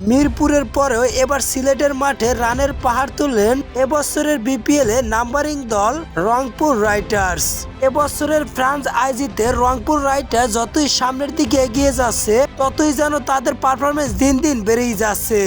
মিরপুরের পরেও এবার সিলেটের মাঠে রানের পাহাড় তুললেন এবছরের বিপিএল নাম্বারিং দল রংপুর রাইটার্স। এবছরের ফ্রান্স আইজিতে রংপুর রাইটার্স যতই সামনের দিকে এগিয়ে যাচ্ছে, ততই যেন তাদের পারফরমেন্স দিন দিন বেড়েই যাচ্ছে।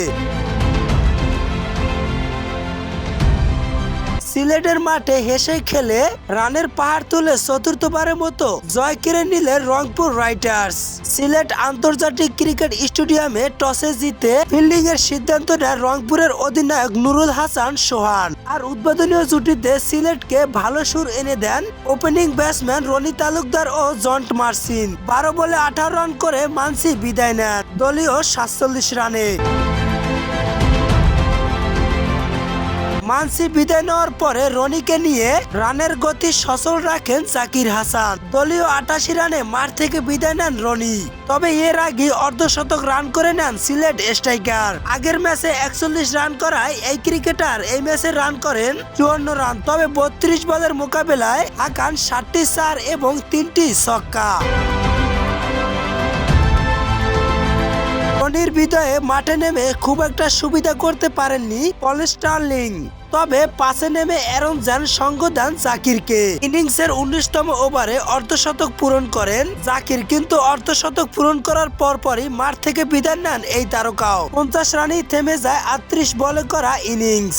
সিলেটের মাঠে হেসে খেলে রানের পাহাড় তুলে চতুর্থবারের মতো জয় কেড়ে নিলেন রংপুর রাইটার্স সিলেট আন্তর্জাতিক ক্রিকেট স্টেডিয়ামে টসে জিতে ফিল্ডিং এর সিদ্ধান্ত নেন রংপুরের অধিনায়ক নুরুল হাসান সোহান। আর উদ্বোধনীয় জুটিতে সিলেটকে ভালো সুর এনে দেন ওপেনিং ব্যাটসম্যান রনি তালুকদার ও জন্ট মার্সিন। বারো বলে আঠারো রান করে মানসি বিদায় নেন। দলীয় সাতচল্লিশ রানে। মানসি বিদায় নেওয়ার পরে রনিকে নিয়ে রানের গতি সচল রাখেন জাকির হাসান। দলীয় আটাশি রানে মাঠ থেকে বিদায় নেন রনি। তবে এর আগে অর্ধশতক রান করে নেন সিলেট স্ট্রাইকার। আগের ম্যাচে একচল্লিশ রান করায় এই ক্রিকেটার এই ম্যাচে রান করেন চুয়ান্ন রান। তবে বত্রিশ বলের মোকাবেলায় হাকান ষাটটি চার এবং তিনটি ছক্কা। রনির বিদয়ে মাঠে নেমে খুব একটা সুবিধা করতে পারেননি পল স্টার্লিং তবে পাশে নেমে অ্যারন যান সঙ্গ দেন জাকিরকে। ইনিংসের উনিশতম ওভারে অর্ধশতক পূরণ করেন। জাকির কিন্তু অর্ধশতক পূরণ করার পরপরই মাঠ থেকে বিদায় নেন এই তারকাও। পঞ্চাশ রানেই থেমে যায় আটত্রিশ বলে করা ইনিংস।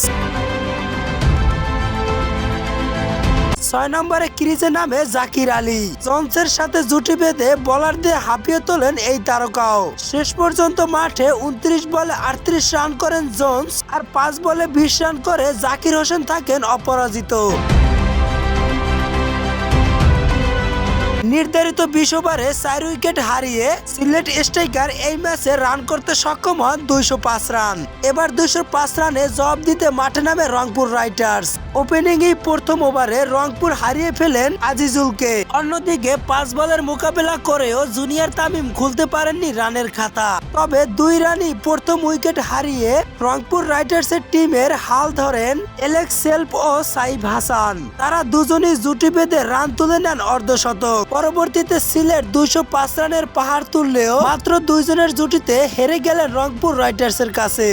ছয় নম্বরে ক্রিজে নামে জাকির আলী। জনসের সাথে জুটি বেঁধে বলার দিয়ে হাঁপিয়ে তোলেন এই তারকাও। শেষ পর্যন্ত মাঠে উনত্রিশ বলে আটত্রিশ রান করেন জোন্স আর পাঁচ বলে বিশ রান করে জাকির হোসেন থাকেন অপরাজিত। নির্ধারিত বিশ ওভারে চার উইকেট হারিয়ে সিলেট স্ট্রাইকার এই ম্যাচে রান করতে সক্ষম হন দুইশো পাঁচ রান। এবার দুইশো পাঁচ রানে জবাব দিতে মাঠে নামে রংপুর রাইটার্স। ওপেনিং এই প্রথম ওভারে রংপুর হারিয়ে ফেলেন আজিজুলকে। অন্যদিকে পাঁচ বলের মোকাবেলা করেও জুনিয়র তামিম খুলতে পারেননি রানের খাতা। তবে দুই রানই প্রথম উইকেট হারিয়ে রংপুর রাইটার্সের টিমের হাল ধরেন এলেক্স সেলফ ও সাইফ হাসান। তারা দুজনেই জুটি বেঁধে রান তুলে নেন অর্ধশতক পরবর্তীতে সিলেট দুইশো পাঁচ রানের পাহাড় তুললেও মাত্র দুইজনের জুটিতে হেরে গেলেন রংপুর রাইটার্সের কাছে।